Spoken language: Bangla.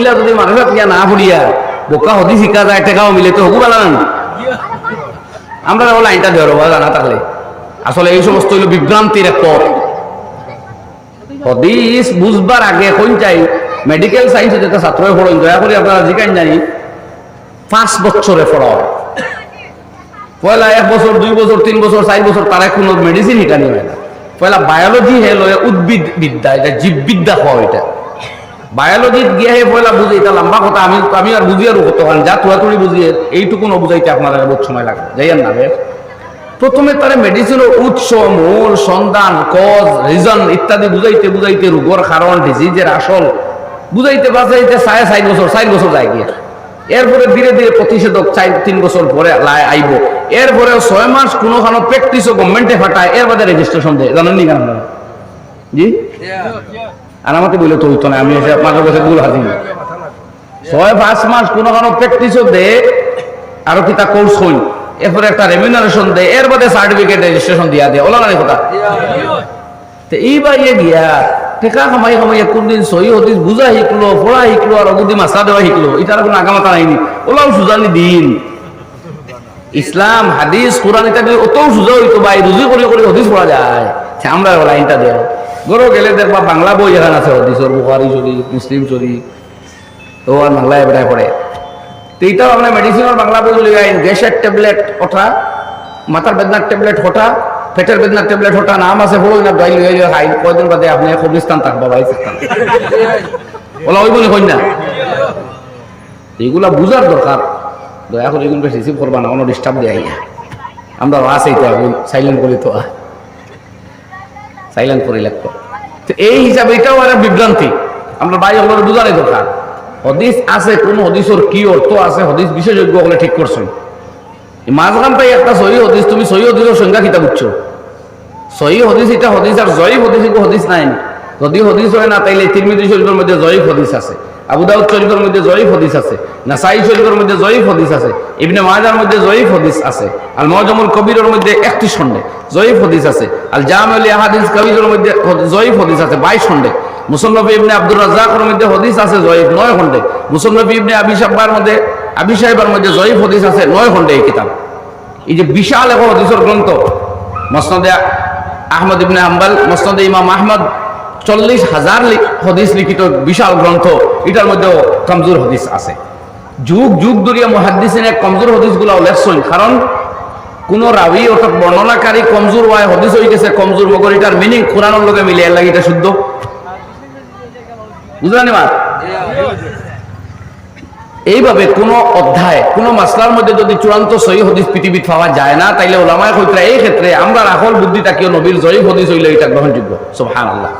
ইলা যদি মানুষের ইয়া না ফুরিয়া বোকা হদি শিকা যায় টেকাও মিলে, তো হবু পালা না আমরা লাইনটা বাবা জানা থাকলে আসলে এই সমস্ত হইল বিভ্রান্তির এক পথ। হদিস বুঝবার আগে, কোন চাই? মেডিকেল সায়েন্স যেটা ছাত্র পড়েন, দয়া করে আপনারা জিজ্ঞান জানি। পাঁচ বছরে পড়াও। পয়লা এক বছর, দুই বছর, তিন বছর, চার বছর, তারা কোনো মেডিসিন শিকানি হয় না পয়লা বায়োলজি হে লয় উদ্ভিদ বিদ্যা, এটা জীববিদ্যা হওয়া এটা। বায়োলজিত গিয়ে পয়লা বুঝে এটা লম্বা কথা, আমি আমি আর বুঝি আর কত কারণ যা তুড়াতুড়ি বুঝি, এইটুকু বুঝাইতে আপনারা বহুত সময় লাগে। যাইয়েন না প্রথমে তারা মেডিসিনের উৎস, মূল, সন্ধান কজ রিজন ইত্যাদি বুঝাইতে বুঝাইতে রোগর কারণ ডিজিজের আসল, বুঝাইতে বাঁচাইতে সাড়ে চার বছর চার বছর যায় গিয়ে। এরপরে ধীরে ধীরে প্রতিষেধক চাই তিন বছর পরে আইব। এরপরে ছয় মাস কোনো খানো প্র্যাকটিসও গভর্নমেন্টে ফাটায়, এর বাদে রেজিস্ট্রেশন দেয় জানেন নি কেন? জি? আর আমাকে বলে তো হইতো না, আমি এসে আপনাদের কাছে ভুল হাজির ছয়, পাঁচ মাস কোনো কোনো প্র্যাকটিসও দে আরও কি তা কোর্স হই। এরপরে একটা রেমিনারেশন দে এর বাদে সার্টিফিকেট রেজিস্ট্রেশন দিয়া দে ওলা না কথা তো এইবার ইয়ে গিয়া টেকা কামাই কামাই কোনদিন সহি হতিস বুঝা শিকলো, পড়া শিকলো, আর অগুদি মাসা দেওয়া শিকলো। এটার কোনো আগামাতা নাইনি। ওলাও সুজানি দিন। ইসলাম, হাদিস, কোরআন, এটা অতও সুজা হইতো বা রুজি করে করে হদিস পড়া যায়। আমরা লাইনটা দেও। গরো গেলে দেখবা বাংলা বই যেখানে আছে হদিসর বুখারি শরীফ মুসলিম শরীফ তো আর বাংলা এবারে পড়ে তো এইটাও আপনার মেডিসিনের বাংলা বই লিখে আইন গ্যাসের ট্যাবলেট ওঠা মাথার বেদনার ট্যাবলেট হটা পেটের বেদনার ট্যাবলেট হটা নাম আছে বড় না দই লিখে লিখে খাই কয়দিন বাদে আপনি কবরিস্তান থাকবা ভাই থাকতাম ওলা ওই বলে কই না। এইগুলা বুঝার দরকার দয়া করে এগুলো রিসিভ করবা না কোনো ডিস্টার্ব দেয় আমরা আছে তো সাইলেন্ট করি তো সাইলেন্ট করে লাগতো তো এই হিসাবে এটাও একটা বিভ্রান্তি। আমরা ভাই ওগুলো বুঝানোর দরকার। হদিস আছে, কোন হদিসের কি অর্থ আছে, হদিস বিশেষজ্ঞ ওগুলো ঠিক করছেন। মাঝখান পাই একটা সহি হদিস, তুমি সহি হদিসের সংজ্ঞা কিতা বুঝছ সহি হদিস এটা হদিস আর জয়ীফ হদিস হদিস নাই। যদি হদিস হয় না, তাইলে তিরমিদি শরীফের মধ্যে জয়ীফ হদিস আছে। আবু দাউদ শরীফের মধ্যে জয়ীফ হদিস আছে, নাসাই শরীফের মধ্যে জয়ীফ হদিস আছে, ইবনে মাজার মধ্যে জয়ীফ হদিস আছে আল মজমুল কবিরের মধ্যে একটি খণ্ডে জয়ীফ হদিস আছে আল জামিউল হাদিস কবিরের মধ্যে জয়ীফ হদিস আছে, বাইশ খণ্ডে মুসন্নফি ইবনে আব্দুর রাজ্জাকের মধ্যে হদিস আছে, জয়ীফ নয় খণ্ডে মুসন্নফি ইবনে আবি সাব্বার মধ্যে, আবি সাহেবের মধ্যে জয়ীফ হদিস আছে, নয় খণ্ডে এই কিতাব। এই যে বিশাল এক হদিসের গ্রন্থ, মসনদে আহমদ ইবনে হাম্বাল, মসনদে ইমাম আহমদ চল্লিশ হাজার হদিস লিখিত বিশাল গ্রন্থ, এটার মধ্যেও কমজোর হদিস আছে। যুগ যুগ ধরিয়া মহাদিসিনে কমজোর হদিসগুলো লেখছেন কারণ কোন রাবি, অর্থাৎ বর্ণনাকারী কমজোর হয়, হদিস হয়ে গেছে কমজোর মগর, এটার মিনিং কোরআনের লোকে মিলিয়ে লাগে এটা শুদ্ধ। বুঝলেন এবার? এইভাবে কোন অধ্যায়, কোন মাসলার মধ্যে যদি চূড়ান্ত সহি হদিস পৃথিবীত পাওয়া যায় না, তাইলে ওলামায় কইতরা এই ক্ষেত্রে আমরা রাখল বুদ্ধি কেউ নবীর জয়ী হদিস হইলে এটা গ্রহণযোগ্য? সুবহানাল্লাহ।